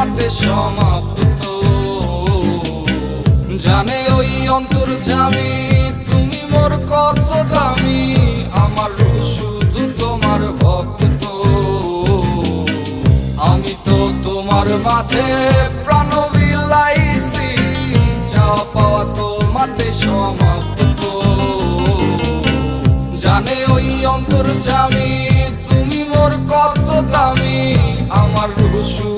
হতে সমাপ্ত। জানে ওই অন্তর জামি তুমি মোর কত দামি। আমার শুধু তোমার ভক্ত। আমি তো তোমার মাঝে অন্তর জামি তুমি মোর কত দামি। আমার শুধু